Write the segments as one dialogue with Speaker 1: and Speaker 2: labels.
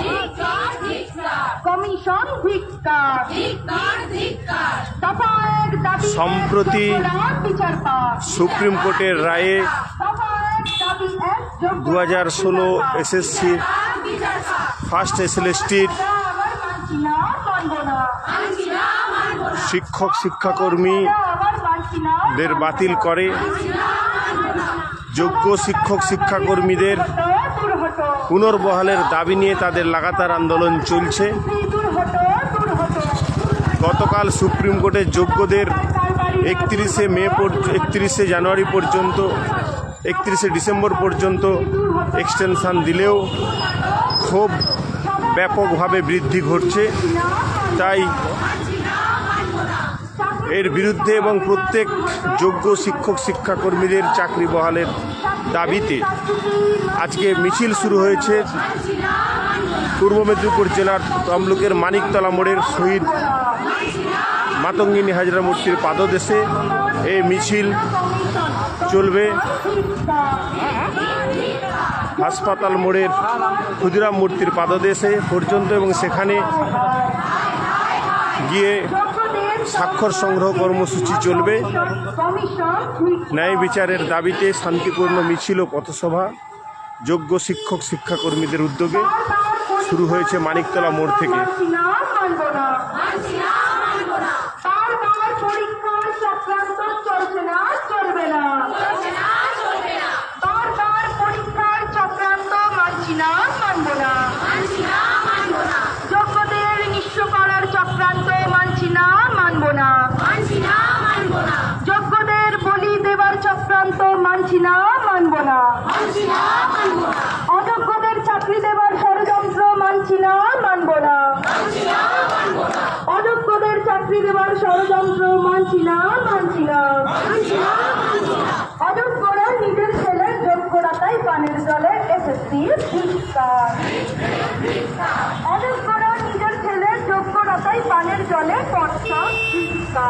Speaker 1: ধিক্কার কমিশন ধিক্কার
Speaker 2: সম্প্রতি সুপ্রিম কোর্টের রায়ে দু হাজার ষোলো এসএসসি ফার্স্ট এসএলএসটির শিক্ষক শিক্ষাকর্মী
Speaker 1: আমরা আবার মানছি না
Speaker 2: দের বাতিল করে। যোগ্য শিক্ষক শিক্ষাকর্মীদের পুনর্বহালের দাবি নিয়ে তাদের লাগাতার আন্দোলন চলছে। গতকাল সুপ্রিম কোর্টের যোগ্যদের একত্রিশে মে একত্রিশে জানুয়ারি পর্যন্ত, একত্রিশে ডিসেম্বর পর্যন্ত এক্সটেনশান দিলেও খুব ব্যাপকভাবে বৃদ্ধি ঘটছে। তাই এর বিরুদ্ধে এবং প্রত্যেক যোগ্য শিক্ষক, শিক্ষাকর্মীদের চাকরি বহালের দাবিতে আজকে মিছিল শুরু হয়েছে। পূর্ব মেদিনীপুর জেলার তমলুকের মানিকতলা মোড়ের শহীদ মাতঙ্গিনী হাজরা মূর্তির পাদদেশে এই মিছিল চলবে। হাসপাতাল মোড়ের ক্ষুদিরাম মূর্তির পাদদেশে পর্যন্ত এবং সেখানে গিয়ে স্বাক্ষর সংগ্রহ কর্মসূচি চলবে। ন্যায় বিচারের দাবিতে শান্তিপূর্ণ মিছিল ও পথসভা, যোগ্য শিক্ষক, শিক্ষাকর্মীদের উদ্যোগে শুরু হয়েছে মানিকতলা মোড় থেকে।
Speaker 1: পরীক্ষার মানছি না মানব না। অযোগ্যদের চাকরি দেবার ষড়যন্ত্র মানছি না মানব না। অযোগ্যদের চাকরি দেবার ষড়যন্ত্র মানছি না মানছি না। অযোগ্যরা নিজের ছেলের যোগ্যরা তাই পানের জলে এসএসসি অযোগ্যরা নিজের ছেলের যোগ্যরা তাই পানের জলে পটকা ভিক্ষা।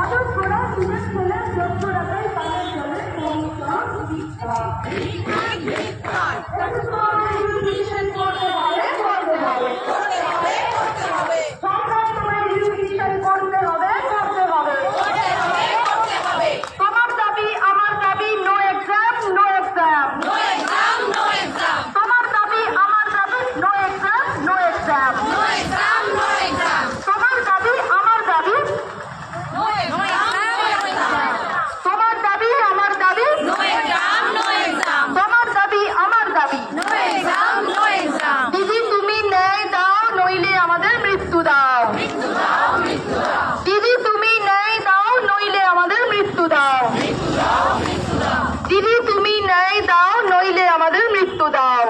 Speaker 1: অযোগ্যরা তুলে যোগ্যরা তাই পানের জলে পটকা ভিক্ষার মৃত্যু দাও। দিদি তুমি ন্যায় দাও নইলে আমাদের মৃত্যু দাও।